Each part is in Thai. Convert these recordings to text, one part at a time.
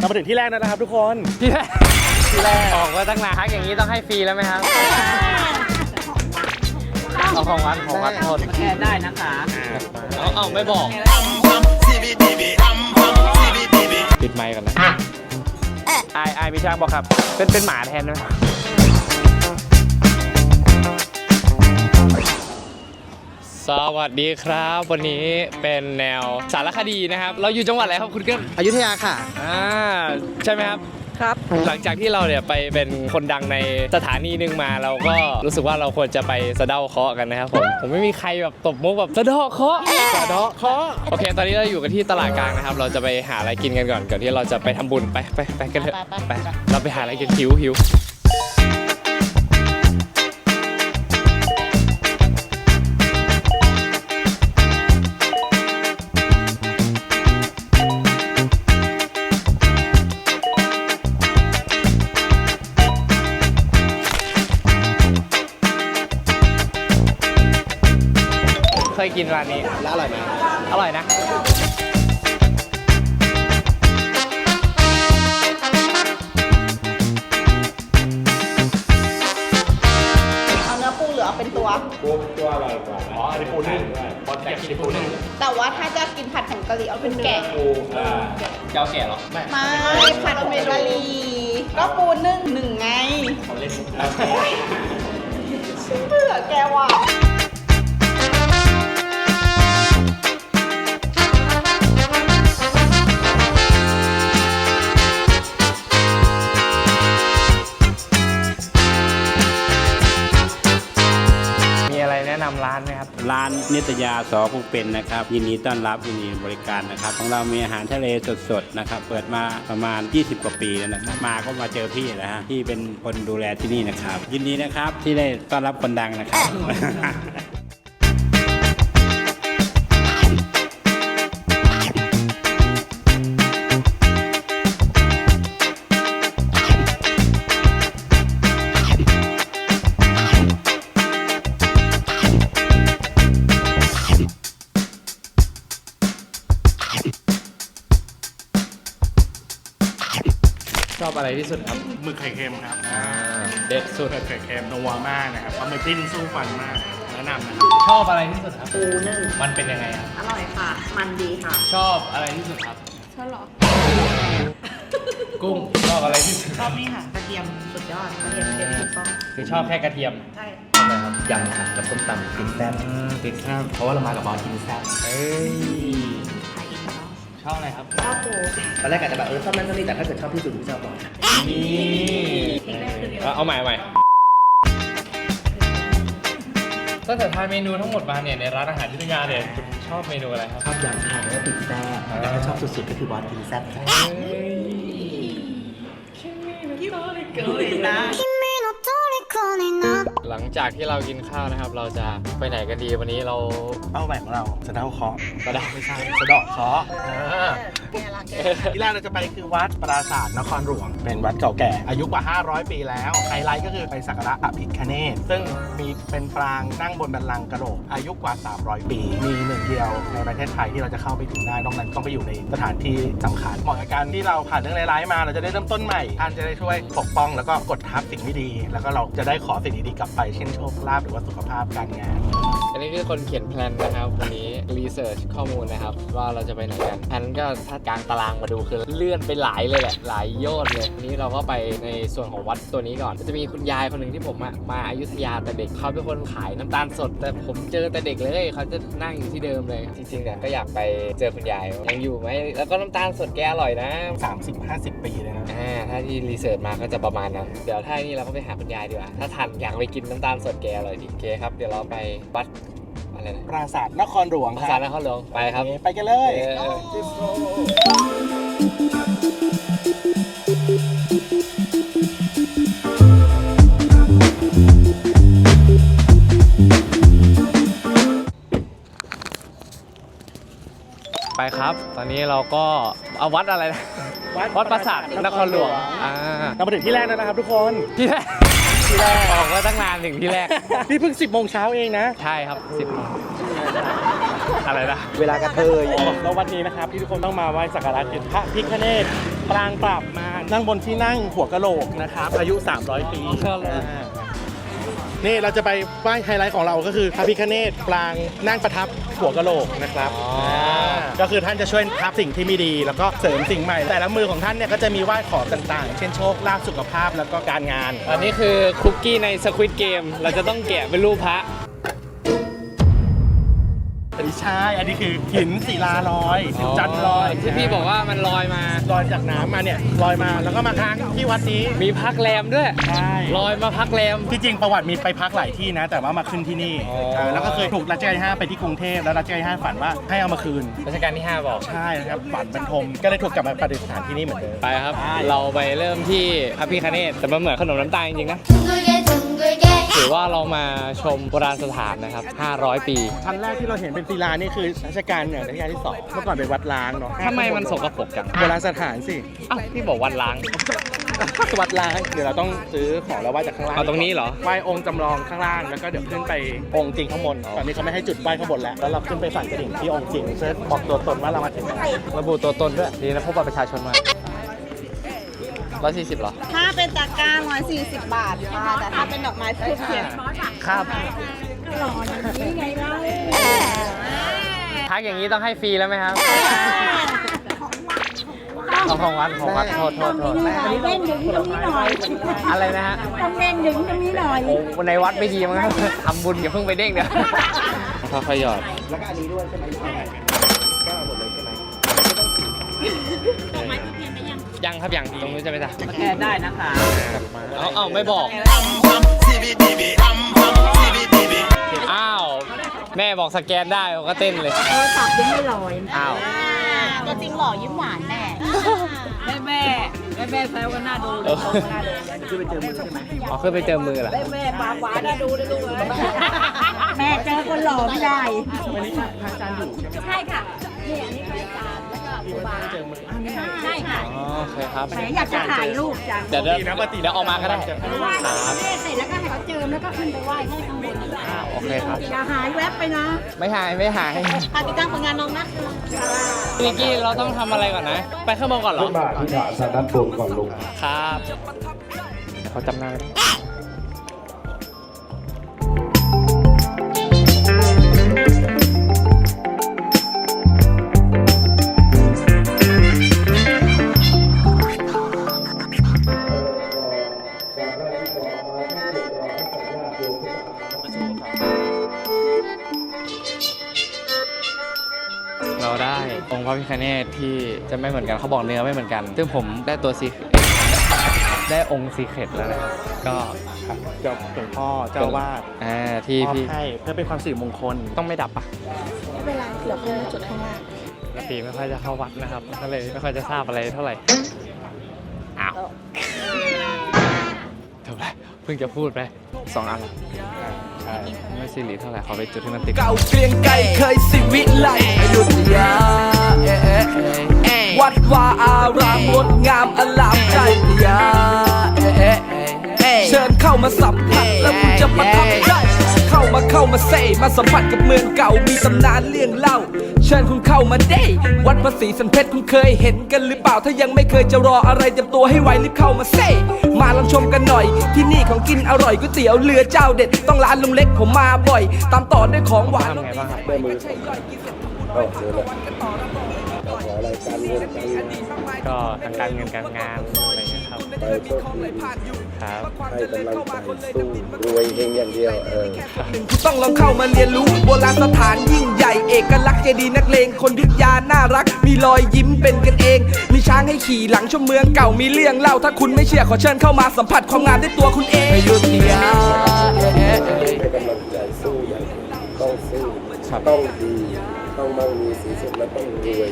เรามาถึงที่แรกแล้วนะครับทุกคนที่แรกที่แรกออกมาตั้งนานทักอย่างนี้ต้องให้ฟรีแล้วไหมครับเอาของวัดของวัดโทษแก้ได้นะคะเอาเอาไม่บอกปิดไมค์ก่อนนะไอไอายมีช่างบอกครับ เป็นเป็นหมาแทนไห สวัสดีครับ วันนี้เป็นแนวสารคดีนะครับ เราอยู่จังหวัดอะไรครับคุณเกิ้ลอยุธยาค่ะ อ่าใช่ไหมครับ ครับ หลังจากที่เราเนี่ยไปเป็นคนดังในสถานีหนึ่งมาเราก็รู้สึกว่าเราควรจะไปสะเดาเคราะห์กันนะครับผมผมไม่มีใครแบบตบมุกแบบสะเดาะเคราะห์สะเดาะเคราะห์โอเค ตอนนี้เราอยู่กันที่ตลาดกลางนะครับ เราจะไปหาอะไรกินกันก่อนก่อนที่เราจะไปทำบุญไปไปไปกันเถอะไปเราไปหาอะไรกินหิวหิว ยกินร้านนี้ แล้วอร่อยไหมอร่อยนะ เอาเนื้อปูหรือเอาเป็นตัวปูตัวอร่อยกว่าอ๋ออันนี้ปูนึ่งพออยากกินปูนึ่งแต่ว่าถ้าจะกินผัดผงกะหรี่เอาเป็นแกะปูอ่าเจ้าแก่หรอไม่ผัดผงกะหรี่ก็ปูนึ่งหนึ่งไงเขาเล่นเบื่อแกว่ะ นิตยาสอผู้เป็นนะครับ ยินดีต้อนรับยินดีบริการนะครับ ของเรามีอาหารทะเลสดๆนะครับ เปิดมาประมาณ 20 กว่าปีแล้วนะครับ มาก็มาเจอพี่นะฮะที่เป็นคนดูแลที่นี่นะครับ ยินดีนะครับที่ได้ต้อนรับคนดังนะครับ ที่สุดครับหมึกไข่เค็มครับเด็ดสุดหมึกไข่เค็มนัวมากนะครับปลาหมึกดิ้นสู้ฟันมากแนะนำนะครับชอบอะไรที่สุดครับ ปูนึ่งมันเป็นยังไงครับอร่อยค่ะ มันดีค่ะ ชอบอะไรที่สุดครับ ชอบหรอ กุ้งชอบอะไรที่สุดชอบนี่ค่ะกระเทียมสุดยอดกระเทียมเจียวถูกต้องคือชอบแค่กระเทียมใช่ยำค่ะกับส้มตำกินแซ่บติดแซ่บเพราะว่าเรามากับบอสกินแซ่บเอ้ยขายอีกแล้ว ชอบอะไรครับชอบปูค่ะตอนแรกอาจจะแบบเออชอบนั่นชอบนี่แต่ถ้าเกิดชอบที่สุดคือชอบบอสนี่เอาเอาใหม่เอาใหม่ตั้งแต่ทานเมนูทั้งหมดมาเนี่ยในร้านอาหารที่ทำงานเนี่ยคุณชอบเมนูอะไรครับชอบยำค่ะแล้วก็ติดแซ่บแต่ถ้าชอบสุดๆก็คือบอสกินแซ่บค่ะนะ หลังจากที่เรากินข้าวนะครับ เราจะไปไหนกันดีวันนี้เราเป้าหมายของเราสะเดาเคราะห์กระดาไม่ใช่สะเดาะเคราะห์อ่า แกละแกที่แรกเราจะไปคือวัดปราสาทนครหลวง เป็นวัดเก่าแก่ อายุกว่า 500 ปีแล้ว ไฮไลท์ก็คือไปสักการะพระพิฆเนศซึ่งมีเป็นปรางนั่งบนบัลลังกระโหลก อายุกว่า 300 ปี มีหนึ่งเดียวในประเทศไทยที่เราจะเข้าไปถึงได้นอกนั้นต้องไปอยู่ในสถานที่สำคัญเหมาะกับการที่เราผ่านเรื่องร้ายๆมา เราจะได้เริ่มต้นใหม่ท่านจะได้ช่วยปกป้องแล้วก็กดทับสิ่งไม่ดี แล้วก็เราจะได้ขอสิ่งดีๆกลับไปเช่นโชคลาภหรือว่าสุขภาพการงาน นนี้คือคนเขียนแพลนนะครับ วันนี้รีเสิร์ชข้อมูลนะครับ ว่าเราจะไปไหนกันแพลนก็ถ้ากลางตารางมาดูคือเลื่อนไปหลายเลยแหละ หลายโยอดเลยวันนี้เราก็ไปในส่วนของวัดตัวนี้ก่อน จะมีคุณยายคนหนึ่งที่ผมอะมาอายุทยาแต่เด็กเขาเป็นคนขายน้ำตาลสด แต่ผมเจอแต่เด็กเลยเขาจะนั่งอยู่ที่เดิมเลยจริงๆเนี่ยก็อยากไปเจอคุณยายยังอยู่ไหมแล้วก็น้ำตาลสดแกอร่อยนะ 30-50 ปีเลยนะ อ่าถ้าที่รีเสิร์ชมาก็จะประมาณนั้น เดี๋ยวถ้านี่เราก็ไปหาคุณยายดีกว่า ถ้าทันอยากไปกินน้ำตาลสดแกอร่อยดีโอเคครับ เดี๋ยวเราไปวัด อะไรนะปราสาทนครหลวงภาคษารับนครหลวงไปครับ ไปกันเลย เออ ไปครับ ตอนนี้เราก็เอาวัดอะไรนะ วัดปราสาทนครหลวง อ่าเรามาถึงที่แรกแล้วนะครับทุกคน ที่แรก ที่แรก ออกมาตั้งนานถึงที่แรก นี่เพิ่ง 10 โมงเช้าเองนะ ใช่ครับสิบอะไรนะ เวลากระเทยแล้ววันนี้นะครับที่ทุกคนต้องมาไหว้สักการะคือพระพิฆเนศปรางปราบมารนั่งบนที่นั่งหัวกะโหลกนะครับอายุ 300 ปีอ่า นี่เราจะไปไหว้ไฮไลท์ของเราก็คือพระพิฆเนศปรางนั่งประทับหัวกะโหลกนะครับาก็คือท่านจะช่วยทับสิ่งที่ไม่ดี แล้วก็เสริมสิ่งใหม่ แต่ละมือของท่านเนี่ยก็จะมีไหว้ขอต่างๆ เช่นโชคลาภสุขภาพแล้วก็การงาน อันนี้คือคุกกี้ในสควิตเกมเราจะต้องแกะเป็นรูปพระ อันนี้ใช่ อันนี้คือหินศิลาลอย จันทร์ลอย ที่พี่บอกว่ามันลอยมา ลอยจากน้ำมาเนี่ยลอยมาแล้วก็มาค้างที่วัดนี้ มีพักแรมด้วย ใช่ ลอยมาพักแรม ที่จริงประวัติมีไปพักหลายที่นะ แต่ว่ามาขึ้นที่นี่ อ๋อ เออแล้วก็เคยถูกรัชกาลที่5ไปที่กรุงเทพแล้วรัชกาลที่5ฝันว่าให้เอามาคืน รัชกาลที่ 5 บอก ใช่นะครับฝันบรรทมก็เลยถูกกลับมาประดิษฐานที่นี่เหมือนเดิม ไปครับ เราไปเริ่มที่พระพิคเนตแต่มันเหมือนขนมน้ำตาลจริงๆนะ 둥글게 둥글게 ถือว่าเรามาชมโบราณสถานนะครับ 500 ปี ชั้นแรกที่เราเห็นเป็นศิลานี่คือรัชกาลเนี่ยรัชกาลที่สองเมื่อก่อนเป็นวัดล้างเนาะทำไมมันสกปรกจังโบราณสถานสิอ้าวพี่บอกวันล้าง วัดล้างเดี๋ยวเราต้องซื้อของแล้วไหว้จากข้างล่างเอาตรงนี้เหรอ ไหว้องค์จำลองข้างล่างแล้วก็เดี๋ยวขึ้นไปองค์จริงข้างบนตอนนี้เขาไม่ให้จุดไหว้ข้างบนแล้วแล้วเราขึ้นไปสั่นกระดิ่งที่องค์จริงเพื่อบอกตัวตนว่าเรามาถึงแล้วระบุตัวตนด้วยดีนะพวกบัตรประชาชนมา 140เหรอ ถ้าเป็นตะกร้า140 บาทค่ะแต่ถ้าเป็นดอกไม้ทูบเทียนครับทักอย่างนี้ต้องให้ฟรีแล้วไหมครับของของวัดของวัดโทษโทษโทษเล่นดึงตรงนี้หน่อยอะไรนะฮะต้องเล่นดึงตรงนี้หน่อยโอ้ในวัดไม่ดีมั้งครับทำบุญอย่าเพิ่งไปเด้งเดี๋ยวค่อยๆหยอดแล้วก็อันนี้ด้วยใช่ไหมก็หมดเลยใช่ไหมยั งครับยังตรงนู้นจะไม่ได้สแกนได้นะคะ เอาเอาไม่บอก อ้าว แม่บอกสแกนได้ผมก็เต้นเลย โทรศัพท์ยังไม่ลอยอ้าว ตัวจริงหล่อยิ้มหวานแน่แม่แม่แม่แม่แซวกันหน้าดูเลยชมกันหน้าดูเลยคือไปเจอมือใช่ไหมอ๋อขึ้นไปเจอมือเหรอแม่แม่ปากหวานหน้าดูเลยลูกเลยแม่เจอคนหล่อไม่ได้วันนี้พระอาจารย์อยู่ใช่ไหมใช่ค่ะนี่อันนี้พระอาจารย์ แล้วก็ครูบาเจอมืออะนี่ไงใช่ค่ะอ๋อโอเคครับแหมอยากจะถ่ายรูปจังเดี๋ยวเดี๋ยวดีนะปกติเดี๋ยวออกมาก็ได้ไหว้แม่เสร็จแล้วก็ให้เขาเจิมแล้วก็ขึ้นไปไหว้ให้ข้างบนอ้าวโอเคครับ อย่าหายแวบไปนะไม่หายไม่หายฝากติดตามผลงานน้องนะคะพี่นิกกี้เราต้องทำอะไรก่อนนะ ไปข้างบนก่อนเหรอขึ้นมาที่ฐานทางด้านบนก่อนลงครับเขาจำหน้าไม่ได้ จะไม่เหมือนกันเขาบอกเนื้อไม่เหมือนกัน ซึ่งผมได้ตัวซีได้องค์ซีเครตแล้วนะครับก็ครับเจ้าหลวงพ่อเจ้าอาวาดอ่าที่มอบพี่ให้เพื่อเป็นความสิริมงคล ต้องไม่ดับปะไม่เป็นไรเดี๋ยวคุณมาจุดข้างล่างปกติไม่ค่อยจะเข้าวัดนะครับก็เลยไม่ค่อยจะทราบอะไรเท่าไหร่อ้าวจบแล้วเพิ่งจะพูดไปสองอันละใช่ ไม่ซีรีส์เท่าไหร่ขอไปจุดที่มันติด เก่าเกรียงไก่เคยสิวิไลอยุธยาเอ๊ะเอ๊ะเอ๊ะวัดวาอารามงดงามอลามใจยาเอ๊ะเอ๊ะเอ๊ะเชิญเข้ามาสัมผัสแล้วคุณจะประทับใจ เข้ามาเข้ามาเซ่มาสัมผัสกับเมืองเก่ามีตำนานเรื่องเล่า เชิญคุณเข้ามาได้ วัดภาษีสันเพชรคุณเคยเห็นกันหรือเปล่าถ้ายังไม่เคยจะรออะไรเตรียมตัวให้ไวรีบเข้ามาเซ่มาลองชมกันหน่อย ที่นี่ของกินอร่อยก๋วยเตี๋ยวเรือเจ้าเด็ดต้องร้านลุงเล็กผมมาบ่อย ตามต่อด้วยของหวานทำไบ้างครับด้มือสองเอ้าเดี๋ยขออะไรการเงินการก็ทางการเงินการงานอะไรเงี้ย ไปโชคดีครับให้กำลังใจสู้รวยเฮงอย่างเดียวเออต้องลองเข้ามาเรียนรู้โบราณสถานยิ่งใหญ่เอกลักษณ์เจดีย์นักเลงคนยุทธยาน่ารัก มีรอยยิ้มเป็นกันเอง มีช้างให้ขี่หลังชมเมืองเก่ามีเรื่องเล่าถ้าคุณไม่เชื่อขอเชิญเข้ามาสัมผัสความงามด้วยตัวคุณเองอยุธยาให้กำลังใจสู้อย่างเดียวต้องสู้ต้องดีต้องมั่งมีสีสุขและต้องรวย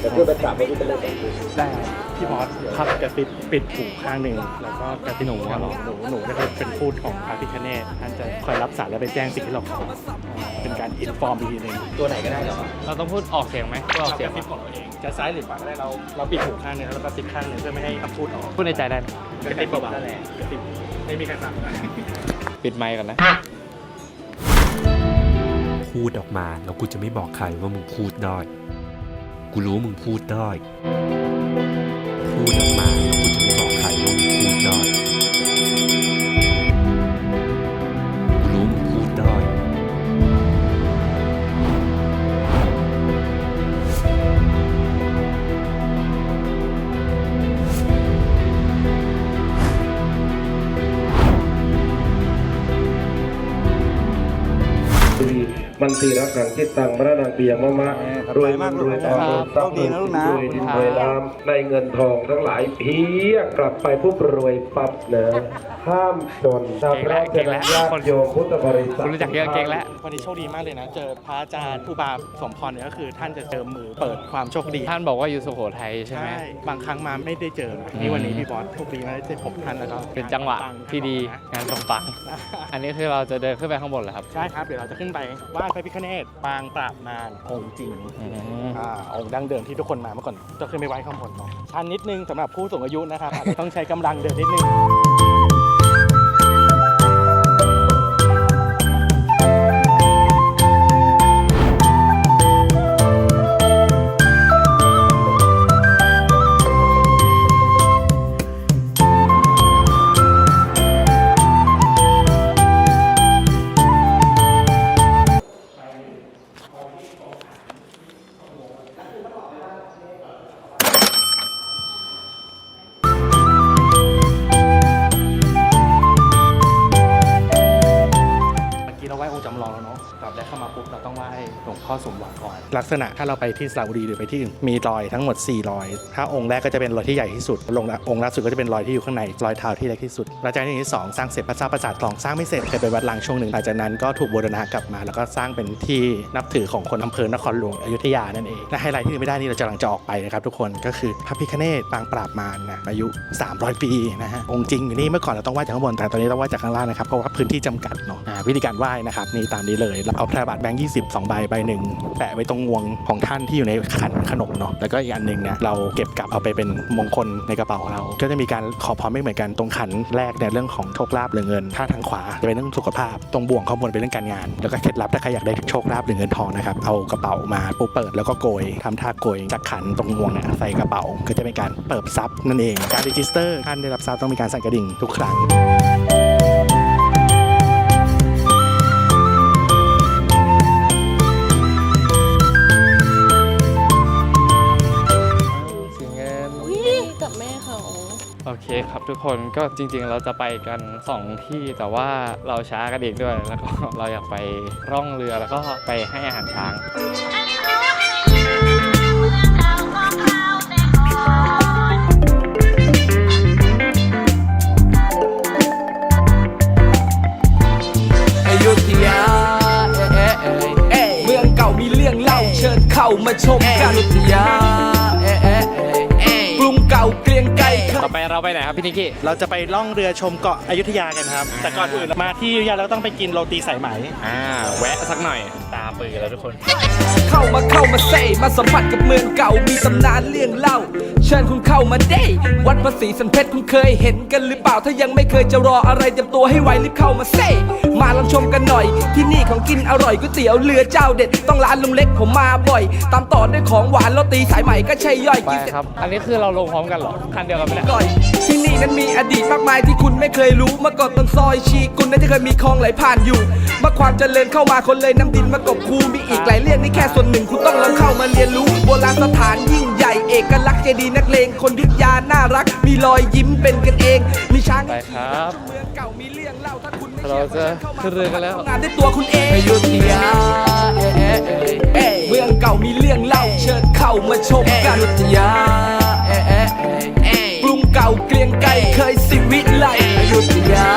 แต่เพื่อไปกราบพระพุทธรูปก่อนได้พี่บอสครับกระติบปิดหูข้างหนึ่งแล้วก็กระติบหนูคเหรอหนูหนูนะครับเป็นพูดของพระพิคเนตท่านจะคอยรับสารแล้วไปแจ้งสิ่งที่เราขอเป็นการอินฟอร์มอีกทีหนึ่งตัวไหนก็ได้เหรอเราต้องพูดออกเสียงไหมพูดออกกเสียงระติบของเราเองจะซ้ายหรือขวาก็ได้เราเราปิดหูข้างหนึงแล้วเรากระติบข้างหนึ่งเพื่อไม่ให้คำพูดออกพูดในใจได้นะกระติบเบาๆกระติบไม่มีใครสั่งนะปิดไมค์ก่อนนะพูดออกมาแล้วกูจะไม่บอกใครว่ามึงพูดได้ กูรู้มึงพูดได้ พูดออกมาแล้วกูจะไม่บอกใครว่ามึงพูดได้ มันตีรักขังคิดตังพระนางเปียมะมะรวยมากรวยทองรวยทรัพย์รวยสินรวยดินรวยน้ำในเงินทองทั้งหลายเพียงกลับไปผู้รวยปั๊บนะห้ามจนชาวพระเจ้าญาติโยมพุทธบริษัทคุณรู้จักเยอะเก่งแล้ววันนี้โชคดีมากเลยนะ เจอพระอาจารย์ผู้บาสมพรเนี่ยก็คือท่านจะเจอมือเปิดความโชคดี ท่านบอกว่าอยู่สุโขทัยใช่ไหมบางครั้งมาไม่ได้เจอนี่วันนี้พี่บอสโชคดีมากได้เจอผมท่านแล้วก็เป็นจังหวะที่ดีงานสมปังอันนี้คือเราจะเดินขึ้นไปข้างบนเหรอครับใช่ครับเดี๋ยวเราจะขึ้นไปไหว้พระพิฆเนศปางปราบมารองค์จริงอืมอ่าองค์ดั้งเดิมที่ทุกคนมาเมื่อก่อนจะขึ้นไปไหว้ข้างบนเนาะชันนิดนึงสำหรับผู้สูงอายุนะครับอาจจะต้องใช้กำลังเดินนิดนึง ษณะถ้าเราไปที่สระบุรีหรือไปที่อื่นมีรอยทั้งหมด 4 รอย ถ้าองค์แรกก็จะเป็นรอยที่ใหญ่ที่สุดลงองค์ล่าสุดก็จะเป็นรอยที่อยู่ข้างในรอยเท้าที่เล็กที่สุดรัชกาลที่สองสร้างเสร็จพระเจ้าประสาททองสร้างไม่เสร็จเคยเป็นวัดล้างช่วงหนึ่งหลังจากนั้นก็ถูกบูรณะกลับมา แล้วก็สร้างเป็นที่นับถือของคนอำเภอนครหลวงอยุธยานั่นเองและไฮไลท์ที่ไม่ได้นี่เราจะกำลังจะออกไปนะครับทุกคนก็คือพระพิฆเนศปางปราบมารนะอายุ 300 ปีนะฮะองค์จริงอยู่นี่เมื่อก่อนเราต้องไหว้จากข้างบนแต่ตอนนี้เราไหว้จากข้างล่างนะครับเพราะว่าพื้นที่จำกัดเนาะวิธีการไหว้นะครับนี่ตามนี้เลยเราเอาธนบัตรแบงค์ยี่สิบสองใบใบหนึ่งแปะไว้ตรงงวงของท่านที่อยู่ในขันขนมเนาะแล้วก็อีกอันหนึ่งเนี่ยเราเก็บกลับเอาไปเป็นมงคลในกระเป๋าของเรา ก็จะมีการขอพรไม่เหมือนกันตรงขันแรกเนี่ยเรื่องของโชคลาภหรือเงินถ้าทางขวาจะเป็นเรื่องสุขภาพ ตรงบ่วงข้างบนเป็นเรื่องการงาน แล้วก็เคล็ดลับถ้าใครอยากได้โชคลาภหรือเงินทองนะครับเอากระเป๋ามาปุ๊บเปิดแล้วก็โกยทำท่าโกยจากขันตรงงวงเนี่ยใส่กระเป๋าก็จะเป็นการเปิดทรัพย์นั่นเองการรีจิสเตอร์ท่านได้รับทรัพย์ต้องมีการสั่นกระดิ่งทุกครั้ง โอเครับทุกคนก็จริงๆเราจะไปกัน 2 ที่แต่ว่าเราช้ากันเองด้วย แล้วก็เราอยากไปร่องเรือแล้วก็ไปให้อาหารช้าง ครับพี่นิกกี้ เราจะไปล่องเรือชมเกาะอยุธยากันครับ แต่ก่อนอื่นมาที่อยุธยาเราต้องไปกินโรตีสายไหม อ่า แวะสักหน่อย ตาปือแล้วทุกคน เข้ามาเข้ามาเซ่มาสัมผัสกับเมืองเก่ามีตำนานเรื่องเล่า เชิญคุณเข้ามาได้วัดภาษีสันเพชรคุณเคยเห็นกันหรือเปล่าถ้ายังไม่เคยจะรออะไรเตรียมตัวให้ไวรีบเข้ามาเซ่มาลองชมกันหน่อย ที่นี่ของกินอร่อยก๋วยเตี๋ยวเรือเจ้าเด็ดต้องร้านลุงเล็กผมมาบ่อย ตามต่อด้วยของหวานโรตีสายใหม่ก็ใช่ย่อยไปกินเสร็จครับ อันนี้คือเราลงพร้อมกันเหรอ คันเดียวกันไหมเนี่ย ก่อยที่นี่นั้นมีอดีตมากมายที่คุณไม่เคยรู้เมื่อก่อนตรงซอยชีกุลนั้นจะเคยมีคลองไหลผ่านอยู่เมื่อความเจริญเข้ามาคนเลยน้ำดินมากบคูมีอีกหลายเรื่องนี่แค่ส่วนหนึ่งคุณต้องลองเข้ามาเรียนรู้โบราณสถานยิ่งใหญ่เอกลักษณ์เจดีย์นักเลงคนยุทธยาน่ารัก มีรอยยิ้มเป็นกันเอง มีช้างไปครับเมืองเก่ามีเรื่องเล่าถ้าคุณไม่เราจะขึ้นเรือกันแล้วงานด้วยตัวคุณเองอยุธยาเมืองเก่ามีเรื่องเล่าเชิญเข้ามาชมกันยุทธยากรุง เก่าเกรียงไกรเคยสิวิไลอยุธยา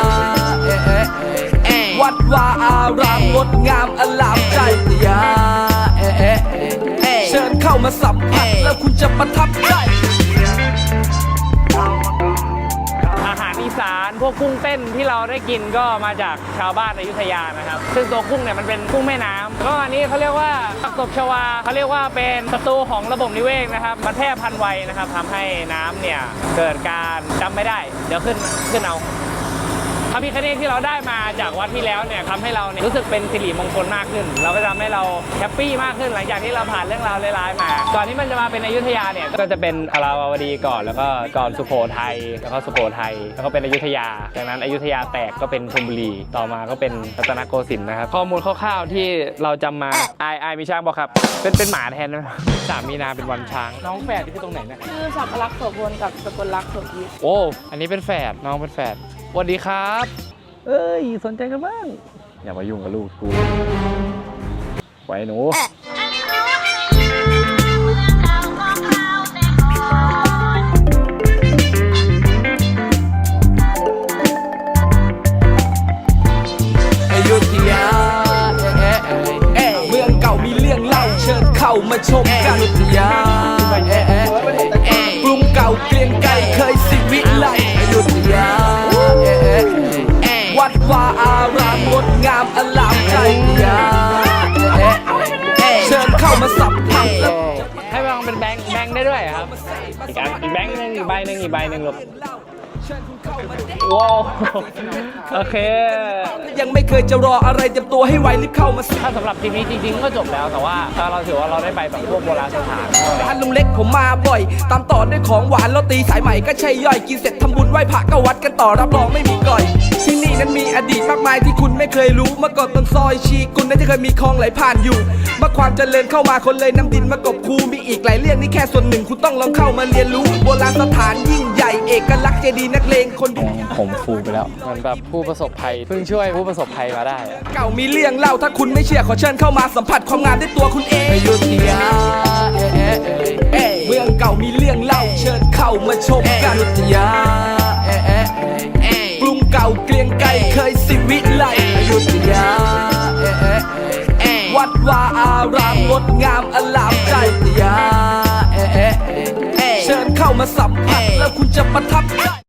วัดวาอารามงดงามอลามใจอยุธยาเชิญเข้ามาสัมผัสแล้วคุณจะประทับใจ สานพวกกุ้งเต้นที่เราได้กินก็มาจากชาวบ้านอยุธยานะครับ ซึ่งตัวกุ้งเนี่ยมันเป็นกุ้งแม่น้ำก็อันนี้เขาเรียกว่าผักตบชวาเขาเรียกว่าเป็นศัตรูของระบบนิเวศนะครับมันแพร่พันธุ์ไวนะครับทำให้น้ำเนี่ยเกิดการจำไม่ได้ เดี๋ยวขึ้นขึ้นเอา พระพิฆเนศที่เราได้มาจากวัดที่แล้วเนี่ยทำให้เราเนี่ยรู้สึกเป็นสิริมงคลมากขึ้น เราก็ทำให้เราแฮปปี้มากขึ้นหลังจากที่เราผ่านเรื่องราวร้ายๆมา ก่อนที่มันจะมาเป็นอยุธยาเนี่ยก็จะเป็นอาราวดีก่อนแล้วก็ก่อนสุโขทัยแล้วก็สุโขทัยแล้วก็เป็นอยุธยา จากนั้นอยุธยาแตกก็เป็นธนบุรีต่อมาก็เป็นรัตนโกสินทร์นะครับข้อมูลคร่าวๆที่เราจำมาไอไอายมีช้างบอกครับ เป็นเป็นหมาแทนนะสามมีนาเป็นวันช้าง น้องแฝดที่คือตรงไหนเนี่ยชื่อสัพลักษณ์โสพลกับสกลลักษณ์โสภิตโอ้อันนี้เป็นแฝดน้องเป็นแฝด สวัสดีครับ เอ้ย สนใจกันบ้าง อย่ามายุ่งกับลูกกูไว้หนู อยุธยาเอ๊ะเอ๊ะเอ๊ะเมืองเก่ามีเรื่องเล่าเชิญเข้ามาชมกันอยุธยา อีกแบงค์หนึงอีกใบหนึ่งอีกใบหนึ่งลูกว้าวโอเค ยังไม่เคยจะรออะไรเตรียมตัวให้ไวรีบเข้ามาสิถ้าสำหรับทีมนี้จริงๆ ก็จบแล้วแต่ว่าถ้าเราถือว่าเราได้ไปแบบพวกโบราณสถานร้านลุงเล็กผมมาบ่อย ตามต่อด้วยของหวานโรตีสายใหม่ก็ใช่ย่อยกินเสร็จทำบุญไหว้พระก็วัดกันต่อรับรองไม่มีก่อยที่นี่นั้นมีอดีตมากมายที่คุณไม่เคยรู้เมื่อก่อนต้นซอยชีกุลนั้นจะเคยมีคลองไหลผ่านอยู่เมื่อความเจริญเข้ามาคนเลยนำดินมากบคูมีอีกหลายเรื่องนี่แค่ส่วนหนึ่งคุณต้องลองเข้ามาเรียนรู้โบราณสถานยิ่งใหญ่เอกลักษณ์เจดีย์นักเลงคน ผมฟูไปแล้วเหมือนแบบผู้ประสบภัยเพิ่งช่วยผู้ประสบภัยมาได้อะเก่ามีเรื่องเล่าถ้าคุณไม่เชื่อขอเชิญเข้ามาสัมผัสความงามด้วยตัวคุณเองอยุธยาเมืองเก่ามีเรื่องเล่าเชิญเข้ามาชมกัน อยุธยา งดงามอลามใจอยุธยาเชิญเข้ามาสัมผัสแล้วคุณจะประทับใจ